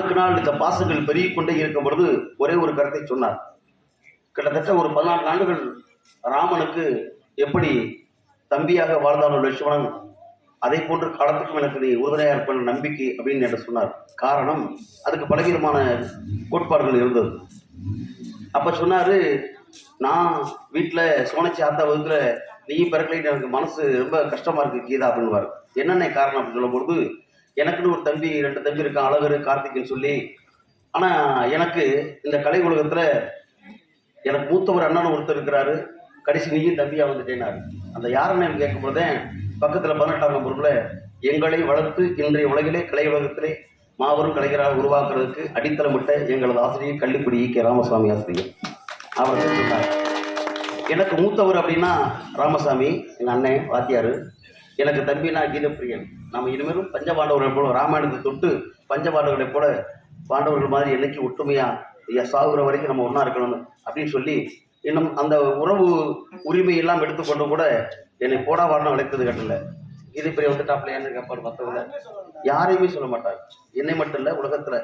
நாளுக்கு நாள் இந்த பாசங்கள் பெருகிக் கொண்டே இருக்கும் பொழுது ஒரே ஒரு கருத்தை சொன்னார். கிட்டத்தட்ட ஒரு பதினான்கு ஆண்டுகள் ராமனுக்கு எப்படி தம்பியாக வாழ்ந்தாலும் லட்சுமணன் அதே போன்ற காலத்துக்கும் எனக்கு நீ உறுதுணையாக இருப்பேன் நம்பிக்கை அப்படின்னு என்று சொன்னார். காரணம் அதுக்கு பலவிதமான கோட்பாடுகள் இருந்தது. அப்போ சொன்னார் நான் வீட்டில் சோனச்சி ஆத்தா வகுத்தில் நீயும் பிறக்கலைன்னு எனக்கு மனசு ரொம்ப கஷ்டமாக இருக்குது கீதா அப்படின்னுவார். என்னென்ன காரணம் அப்படின்னு சொல்லும்பொழுது எனக்குன்னு ஒரு தம்பி ரெண்டு தம்பி இருக்கான் அழகரு கார்த்திக்னு சொல்லி. ஆனால் எனக்கு இந்த கலை உலகத்தில் எனக்கு மூத்தவர் அண்ணன் ஒருத்தர் இருக்கிறாரு. கடைசி நீயும் தம்பியா வந்துட்டேனார். அந்த யாருன்னு கேட்கும் பொழுதே பக்கத்தில் பதினெட்டாம் நம்பருக்குள்ள எங்களை வளர்த்து இன்றைய உலகிலே கலை உலகத்திலே மாபெரும் கலைஞராக உருவாக்குறதுக்கு அடித்தளமிட்ட எங்களது ஆசிரியர் கள்ளிக்குடி கே. ராமசாமி ஆசிரியர். அவர் சொன்னார் எனக்கு மூத்தவர் அப்படின்னா ராமசாமி எங்கள் அண்ணன் வாத்தியார். எனக்கு தம்பினா கீதப்பிரியன். நம்ம இனிமேலும் பஞ்ச பாண்டவர்களை போல ராமாயணத்தை தொட்டு பஞ்ச பாண்டவர்களை போல பாண்டவர்கள் மாதிரி என்னைக்கு ஒற்றுமையா ஐயா சாகுற வரைக்கும் நம்ம ஒன்றா இருக்கணும் அப்படின்னு சொல்லி இன்னும் அந்த உறவு உரிமை எல்லாம் எடுத்துக்கொண்டு கூட என்னை போடா வாடணும் அழைத்தது கட்டல. கீதப்பிரியா வந்துட்டாப்ல என்ன கேட்பாரு மற்றவங்க யாரையுமே சொல்ல மாட்டார் என்னை மட்டும் இல்லை உலகத்தில்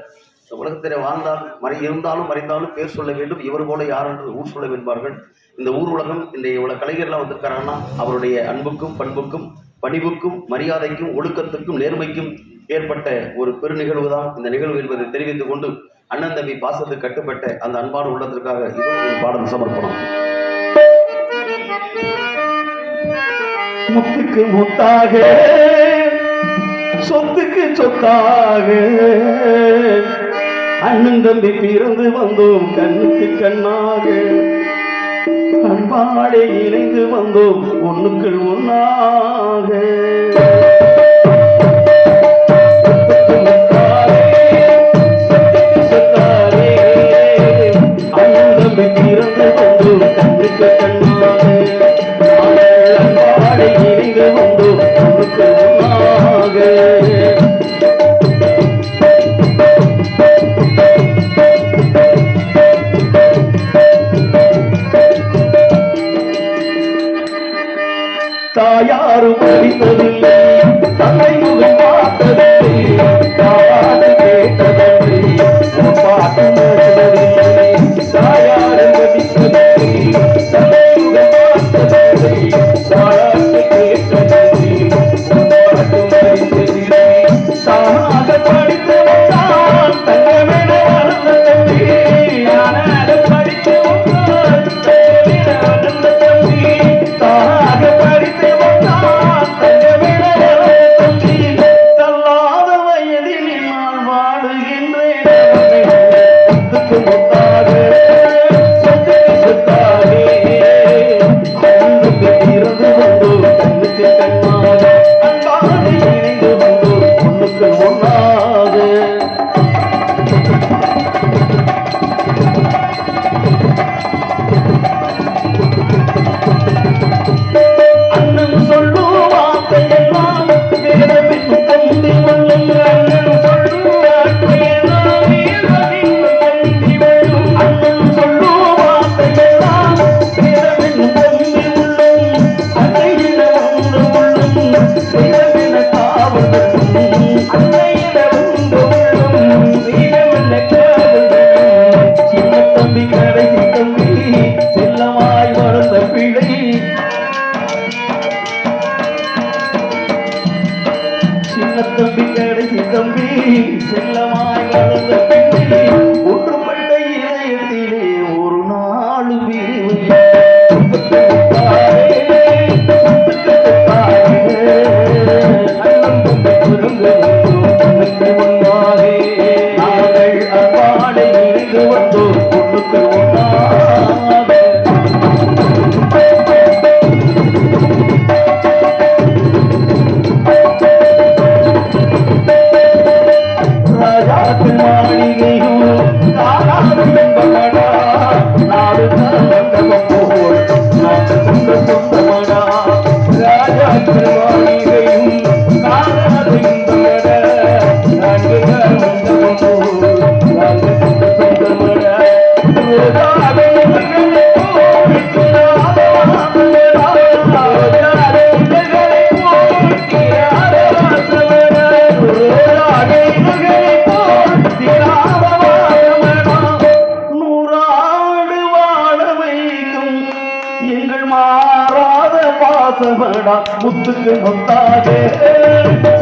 உலகத்திலே வாழ்ந்தால் மறை இருந்தாலும் மறைந்தாலும் பேர் சொல்ல வேண்டும். இவர் போல யார் என்று ஊர் சொல்ல வேண்டுவார்கள் இந்த ஊர் உலகம் இந்த இவ்வளவு கலைஞர்லாம் வந்திருக்காங்கன்னா அவருடைய அன்புக்கும் பண்புக்கும் பணிவுக்கும் மரியாதைக்கும் ஒழுக்கத்துக்கும் நேர்மைக்கும் ஏற்பட்ட ஒரு பெரு நிகழ்வு தான் இந்த நிகழ்வு என்பதை தெரிவித்துக் கொண்டு அண்ணன் தம்பி பாசத்துக்கு கட்டுப்பட்ட அந்த அன்பான உள்ளத்திற்காக இதுவும் பாடம் சமர்ப்பணம். முத்துக்கு முத்தாக சொத்துக்கு சொத்தாக. அண்ணன் தம்பி பிறந்து வந்தோம் கண்ணுக்கு கண்ணாக. அன்பாடே இணைந்து வந்தோம் ஒண்ணுக்குள் ஒன்றாக சொத்துக்கு முத்தாக, சொத்துக்கு பிறந்து வந்தோம் கண்ணுக்கு தாரா பாசமடா முத்துக்கு முத்தாக